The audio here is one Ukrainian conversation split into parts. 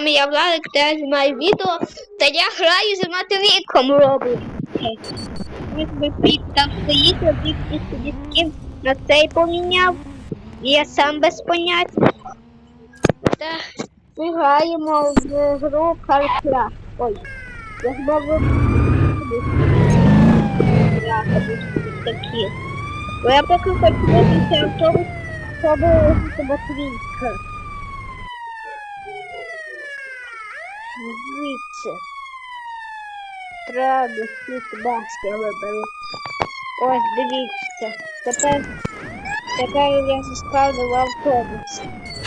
вами я Владик, я знімаю відео, та я граю з Матвійком роблю. Ось ви там стоїть, один із дітків на цей поміняв. І я сам без поняття. Та ми граємо в гру Каркра. Ой, я знову такі. Бо я поки хочу вийти автобус, щоб Матвійка. Дивіться. Треба тут баски виберу. Ось дивіться. Тепер тепер я заставлю автобус.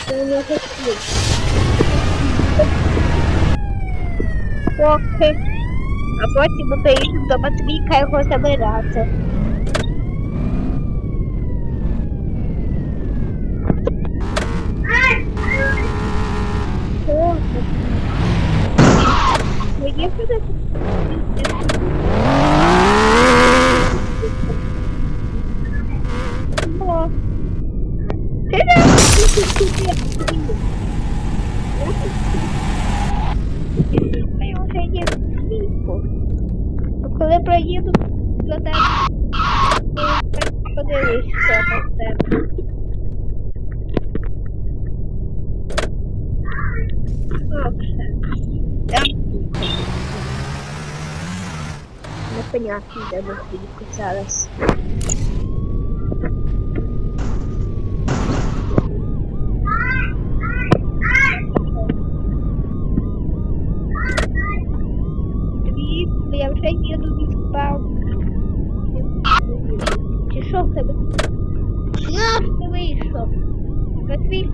Це не хотів. Поки. А потім ми поїдемо до Матвійка його забирати. О, Мені буде О. Ти не Я вже є світло. Коли проїду до тебе, подивись, що там в тебе. Добре. Там непонятно, де ми тільки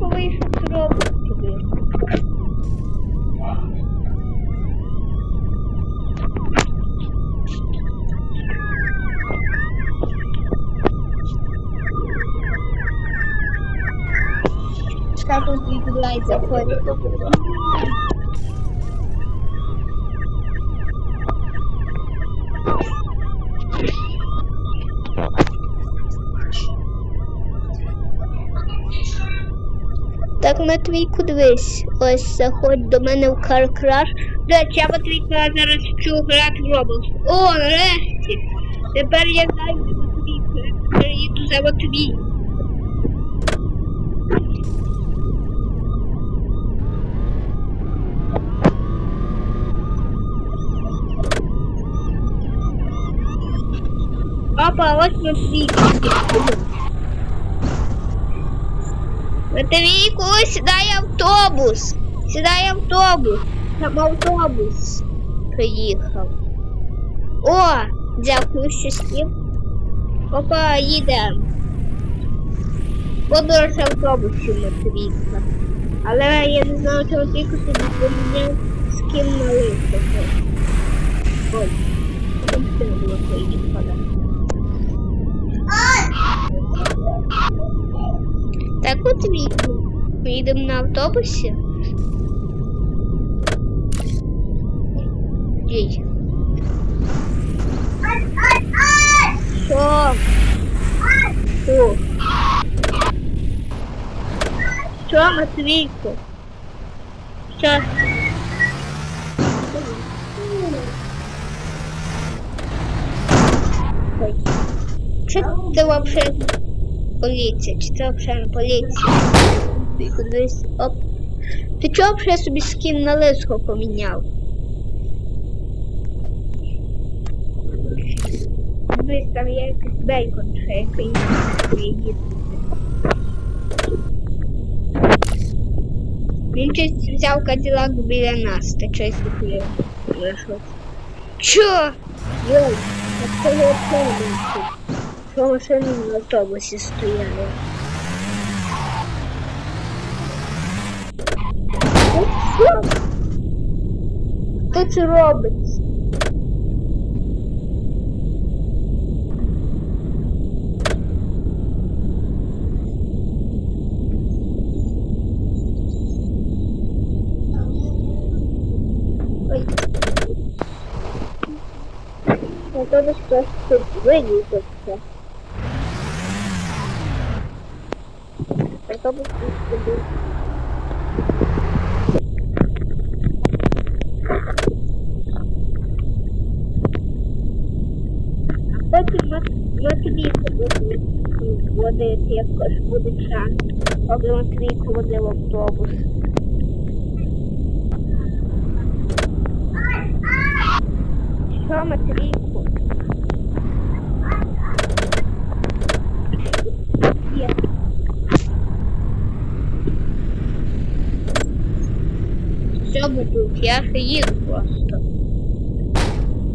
kolay satır almak gibi. Status utilized for Матвійку, дивись, ось заходь до мене в Каркраш. До я Матвійку я зараз вчу грати в Roblox. О, нарешті! Тепер я знаю, де Матвійку. Тепер їду за Матвій. Папа, ось Матвійку. Матвійку, сідай автобус. Сідай автобус. Там автобус приїхав. О, дякую, що сів. Папа, їдемо. Подорож автобусі Матвійка. Але я не знаю, чи Матвійку тобі поміняв з ким на. Ой, там все було поїхала. Так от вікно. Ми їдемо на автобусі. Ей. Що? Що? Що, Матвійко? Що? Що це вообще поліція? Чи це взагалі не поліція? Ти кудись оп. Ти чого б я собі скін на лисого поміняв? Дивись, там є якийсь бейкон, ще який їздити. Він щось взяв каділак біля нас, та щось таке вийшло. Чо? Йой, це я це що машини в автобусі стояли. Ну що? Хто це робить? Ой. Автобус просто тут виїхався. Автобус tão bonito Eu queria saber se o ADT ficou de chão ou eu não queria comer o autobus. Só uma trico. Yeah. Би тут? Я ж просто.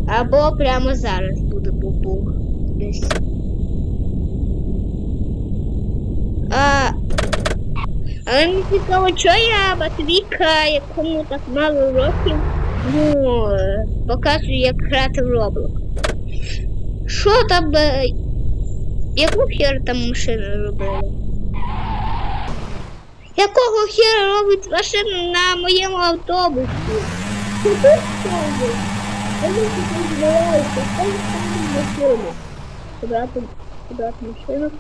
Або прямо зараз буде бубух. Десь. А, але мені цікаво, що я Матвійка, якому так мало років, ну, показую, як грати в Roblox. Що там, е, яку хер там машина робила? Якого хера робить машина на моєму автобусі? Тут робить? Вони тут збираються, хай там машину. Забрати, забрати машину.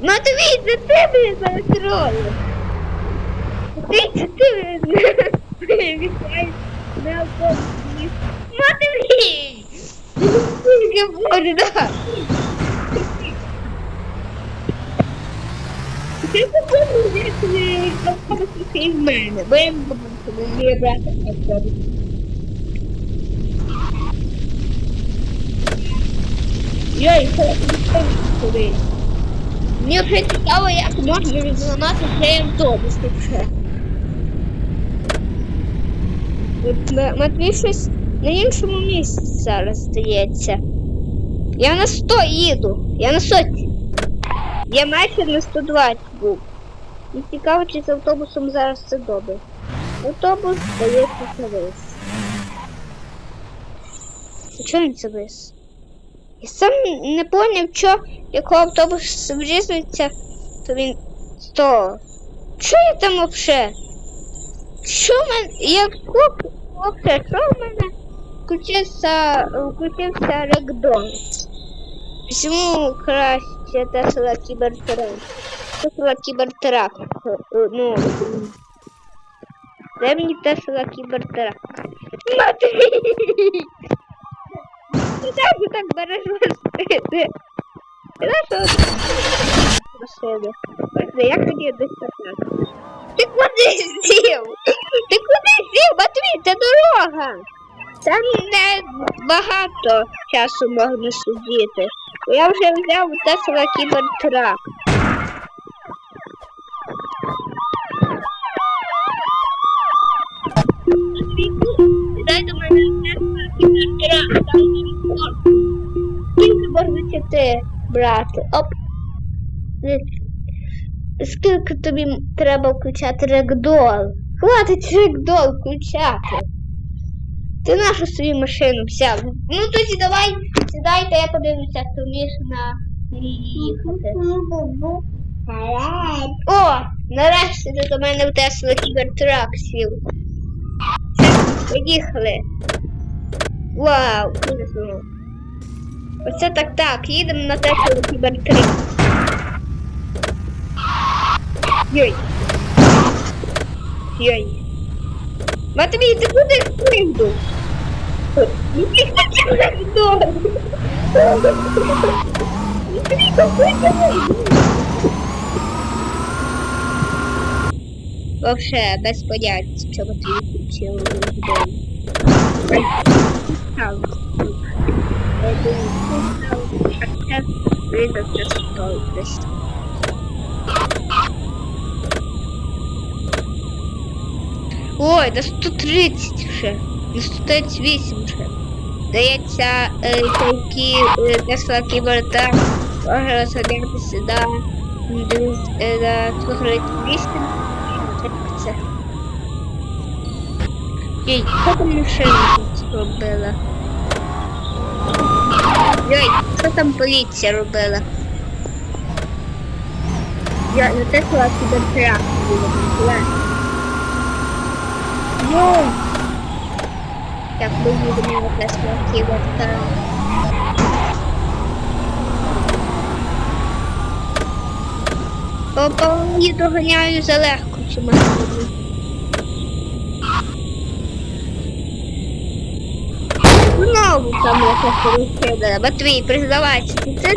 Матвій, це ти мене зараз робиш. Ти це ти мене вітаєш на автобусі. Матвій! Скільки можна? Ти подумав, як ти автобус і я не брати автобус. Йой, це собі. Мені вже цікаво, як можна розламати цей автобус М- Матвій щось на іншому місці зараз здається. Я на 100 їду. Я на соті. Я майже на 120 був. І цікаво, чи з автобусом зараз все добре. Автобус здається завис. Чого він завис? Я сам не поняв, що якщо автобус врізується, то він сто. Що я там вообще? Що в мене? Я вообще, що в мене включився, включився рекдон? Чому краще Тесла Кібертрак? Тесла Кібертрак. Е, Ну, де мені Тесла Кібертрак? Матвій! Ти так береш машини? Знаєш, що машини? Ось, Як тобі десь так? Ти куди сів? Ти куди сів? Матвій, це дорога. Там не багато часу можна сидіти. Я вже взяв Тесла Кібертрак. Кібертрак. Скільки можна ти брати? Оп. Скільки тобі треба включати рекдол? Хватить рекдол включати. Ти нашу свою машину взяв. Ну тоді давай сідайте, я подивлюся, як ти на ній їхати. О, нарешті ти до мене в Тесла Кібертрак сів. Поїхали. Вау, сумно. Оце так так, їдемо на Тесла Кібертрак. Йой. Йой. Матвій, ти куди? Матвій, куди Вообще, без поняття, чого ти включив вдома. Я думаю, а це видно, що стоїть десь. Ой, на 130 вже. На 138 вже. Здається, е, такі е, Тесла Кіберта може розглядатися на, на 138. Так це. Ей, що там машина робила? Йой, що там поліція робила? Я на Тесла Кіберта була. Йой! Як ми їдемо на Тесла Кіберта. Опа, її доганяю залегко чи машину. Знову там якась порушила. Матвій, признавайся, ти це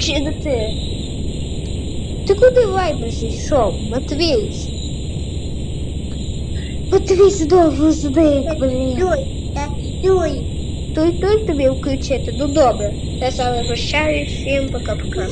чи не ти? Ти куди лайбиш йшов, Матвій? Матвій знову зник, блін. Дуй, та дуй. Той той тобі включити, ну добре. Я з вами прощаюсь, всім пока-пока.